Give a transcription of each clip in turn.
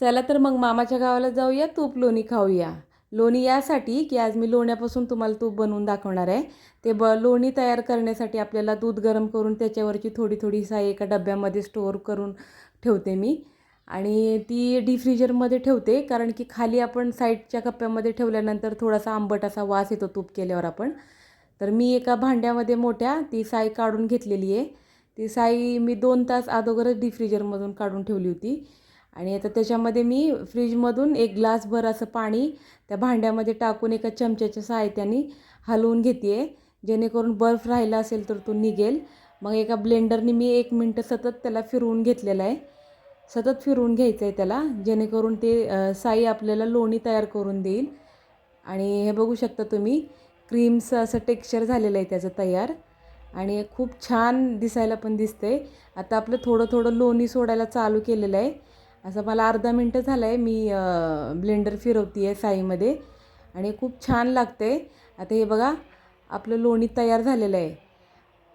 चला तर मग मामाच्या गावाला जाऊया तूप लोणी खाऊया. लोणी यासाठी की आज मी लोण्यापासून तुम्हाला तूप बनवून दाखवणार आहे. ते ब लोणी तयार करण्यासाठी आपल्याला दूध गरम करून त्याच्यावरची थोडी थोडी साई एका डब्यामध्ये स्टोअर करून ठेवते मी. आणि ती डिफ्रिजरमध्ये ठेवते कारण की खाली आपण साईडच्या कप्प्यामध्ये ठेवल्यानंतर थोडासा आंबट असा वास येतो तूप केल्यावर आपण. तर मी एका भांड्यामध्ये मोठ्या ती साई काढून घेतलेली आहे. ती साई मी दोन तास अगोदरच डीफ्रीजरमधून काढून ठेवली होती. आणि आता त्याच्यामध्ये मी फ्रीजमधून एक ग्लासभर असं पाणी त्या भांड्यामध्ये टाकून एका चमच्याच्या साहाय्याने हलवून घेते आहे जेणेकरून बर्फ राहिला असेल तर तो निघेल. मग एका ब्लेंडरने मी एक मिनटं सतत त्याला फिरवून घेतलेलं आहे. सतत फिरवून घ्यायचं आहे त्याला जेणेकरून ते साई आपल्याला लोणी तयार करून देईल. आणि हे बघू शकता तुम्ही क्रीमचं असं टेक्स्चर झालेलं आहे त्याचं तयार. आणि खूप छान दिसायला पण दिसतंय. आता आपलं थोडं थोडं लोणी सोडायला चालू केलेलं आहे. असं मला अर्धा मिनटं झालं आहे मी ब्लेंडर फिरवते आहे साईमध्ये आणि खूप छान लागते आता हे बघा आपलं लोणी तयार झालेलं आहे.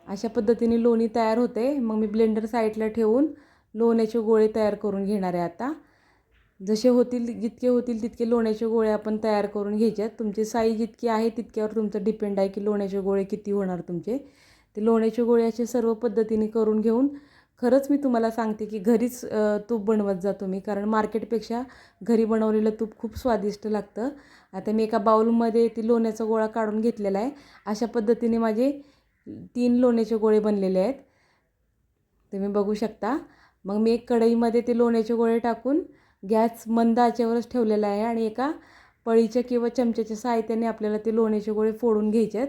अशा पद्धतीने लोणी तयार होते मग मी ब्लेंडर साईडला ठेवून लोण्याचे गोळे तयार करून घेणार आहे आता. जसे होतील जितके होतील तितके लोण्याचे गोळे आपण तयार करून घ्यायचे. तुमची साई जितकी आहे तितक्यावर तुमचं डिपेंड आहे की लोण्याचे गोळे किती होणार तुमचे. ते लोण्याचे गोळे असे सर्व पद्धतीने करून घेऊन खरंच मी तुम्हाला सांगते की घरीच तूप बनवत जा तुम्ही. कारण मार्केटपेक्षा घरी बनवलेलं तूप खूप स्वादिष्ट लागतं. आता मी एका बाऊलमध्ये ती लोण्याचा गोळा काढून घेतलेला आहे. अशा पद्धतीने माझे तीन लोण्याचे गोळे बनलेले आहेत. तुम्ही बघू शकता. मग मी एक कढईमध्ये ते लोण्याचे गोळे टाकून गॅस मंद आचेवरच ठेवलेला आहे आणि एका पळीच्या किंवा चमच्याच्या साहित्याने आपल्याला ते लोण्याचे गोळे फोडून घ्यायचे आहेत.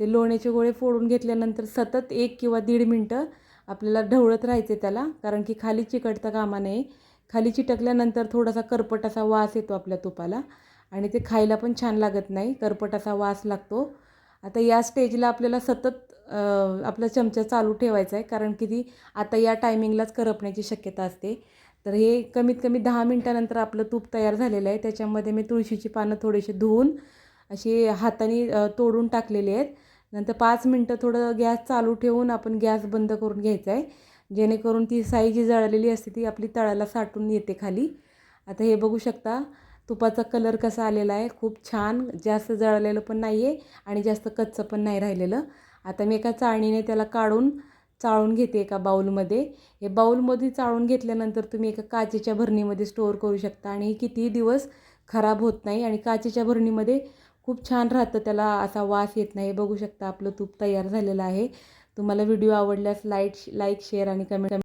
ते लोण्याचे गोळे फोडून घेतल्यानंतर सतत एक किंवा दीड मिनटं आपल्याला ढवळत राहायचे त्याला कारण की खाली चिकटता कामा नये. खाली चिटकल्यानंतर थोडासा करपट असा वास येतो आपल्या तुपाला. आणि ते खायला पण छान लागत नाही करपट असा वास लागतो. आता या स्टेजला आपल्याला सतत आपला चमचा चालू ठेवायचा आहे कारण की ती आता या टायमिंगलाच करपण्याची शक्यता असते. तर हे कमीत कमी दहा मिनटानंतर आपलं तूप तयार झालेलं आहे. त्याच्यामध्ये मी तुळशीची पानं थोडीशी धुवून अशी हाताने तोडून टाकलेली आहेत. नंतर पाच मिनटं थोडं गॅस चालू ठेवून आपण गॅस बंद करून घ्यायचा आहे जेणेकरून ती साई जी जळलेली असते ती आपली तळाला साठून येते खाली. आता हे बघू शकता तुपाचा कलर कसा आलेला आहे खूप छान जास्त जळलेलं पण नाही आहे आणि जास्त कच्चं पण नाही राहिलेलं. आता मी एका चाळणीने त्याला काढून चाळून घेते एका बाऊलमध्ये. हे बाऊलमध्ये चाळून घेतल्यानंतर तुम्ही एका काचेच्या भरणीमध्ये स्टोअर करू शकता आणि कितीही दिवस खराब होत नाही आणि काचेच्या भरणीमध्ये खूप छान राहतं त्याला असा वास येत नाही. बघू शकता आपलं तूप तयार झालेलं आहे. तुम्हाला व्हिडिओ आवडल्यास लाइट लाईक शेअर आणि कमेंट